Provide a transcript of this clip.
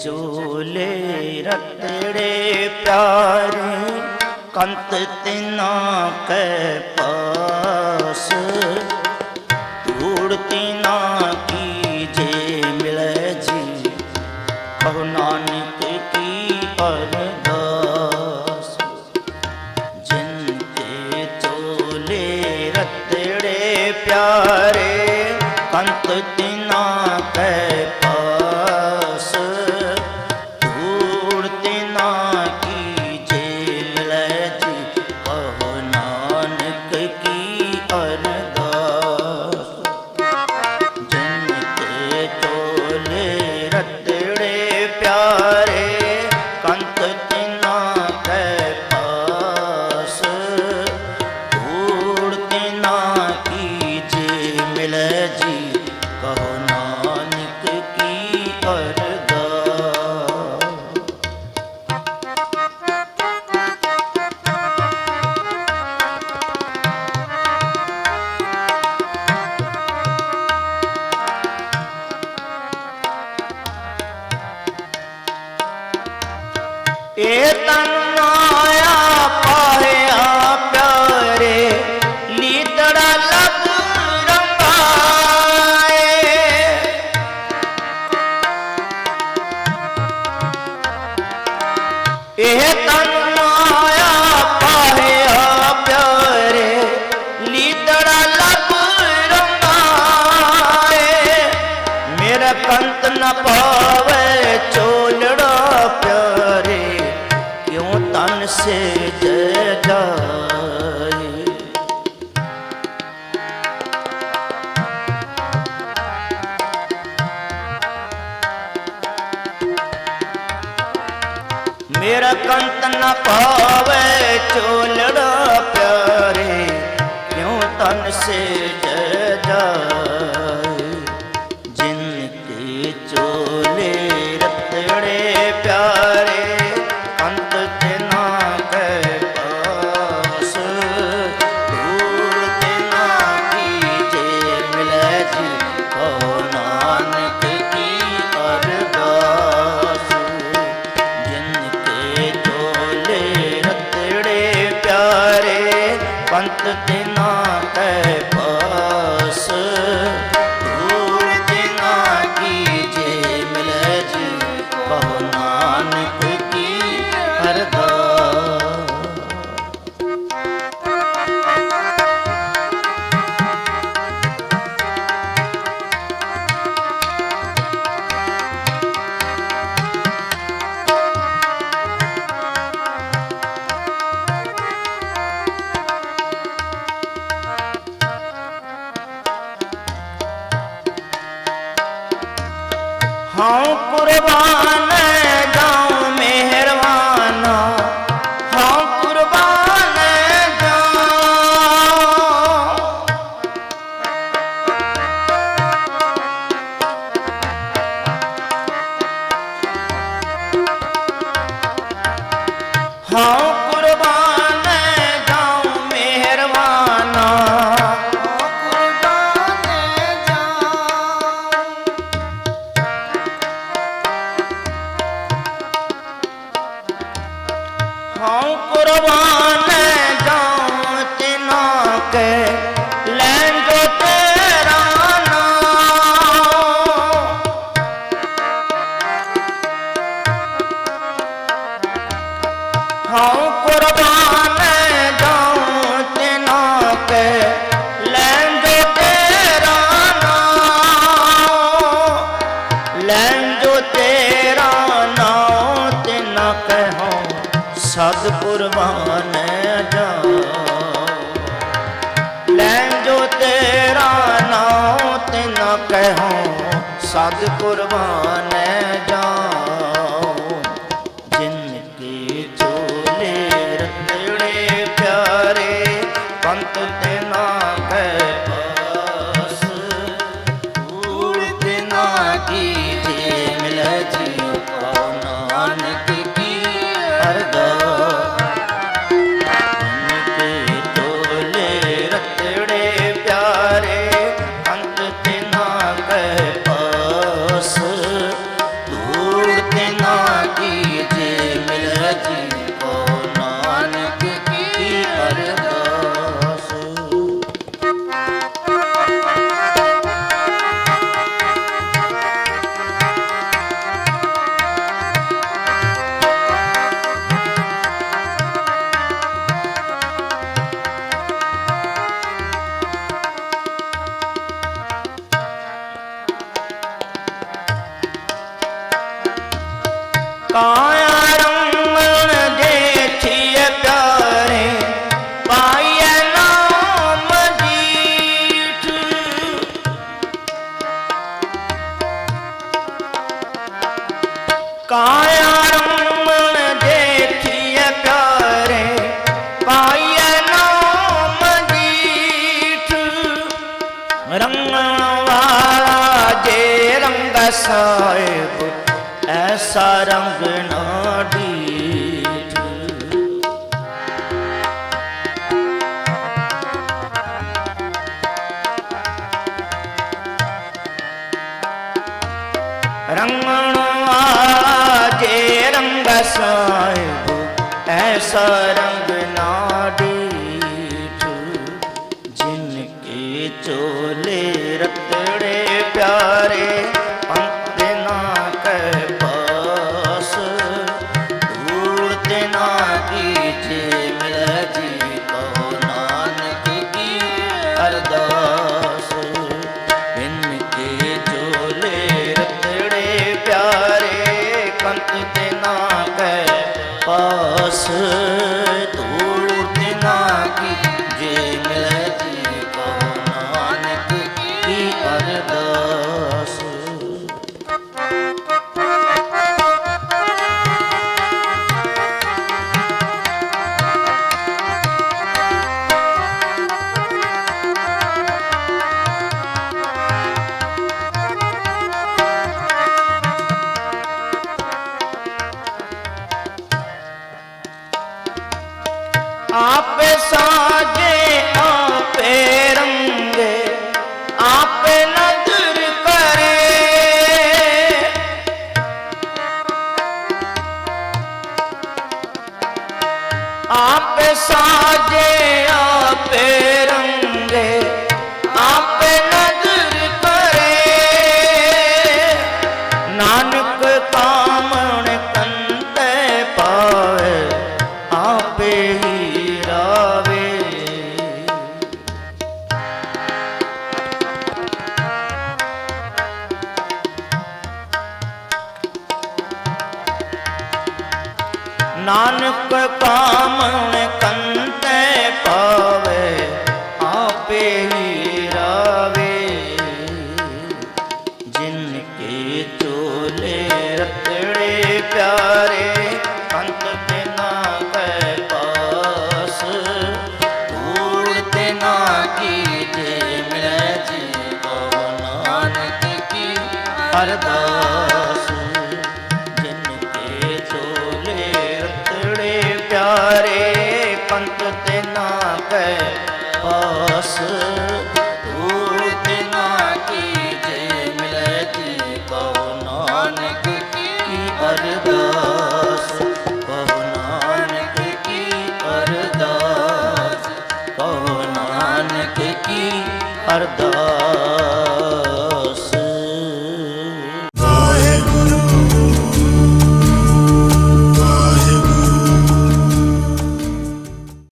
ਚੋਲੇ ਰਤੜੇ ਪਿਆਰੇ, ਕੰਤ ਤਿਨਾ ਕੈ ਪਾਸ। ਧੂੜ ਤਿਨਾ ਕੀ ਜੇ ਮਿਲੇ ਜੀ ਕਹੋ ਨਾਨਕ ਕੀ ਅਰਦਾਸ। ਜਿਨ ਤੇ ਚੋਲੇ ਰਤੜੇ ਪਿਆਰੇ, ਕੰਤ ਤਿਨਾ ਕੈ 안녕. ਮੇਰਾ ਕੰਤ ਨਾ ਪਾਵੇ ਚੋਲੜਾ ਪਿਆਰੇ ਕਿਉਂ ਤਨ ਸੇ ਕਹਾਣੀ ना কুরবান ਜੇ ਰੰਗ ਸਾਹਿਬ, ਐਸਾ ਰੰਗ ਨਾ ਡੀਠ ਰੰਗਣ ਵਾਲਾ ਜੇ ਰੰਗ ਸਾਹਿਬ, ਐਸਾ ਰੰਗ ਨਾ ਡੀਠ ਜਿਨ ਕੇ ਚੋਲੇ ਪਾਸ ਨਾਨਕ ਕਾਮਣ ਕੰਤੇ ਪਾਵੇ ਆਪੇ ਹੀ ਰਾਵੇ। ਜਿਨ ਕੇ ਚੋਲੇ ਰਤੜੇ ਪਿਆਰੇ ਨਾ ਕਹਿ ਪਾਸ। ਧੂੜ ਨਾ ਕੀਜੇ ਮਿਲੈ ਜੀ ਨਾਨਕ ਕੀ ਅਰਦਾਸ। ਕਹੋ ਨਾਨਕ ਕੀ ਅਰਦਾਸ। ਕਹੋ ਨਾਨਕ ਕੀ ਅਰਦਾਸ।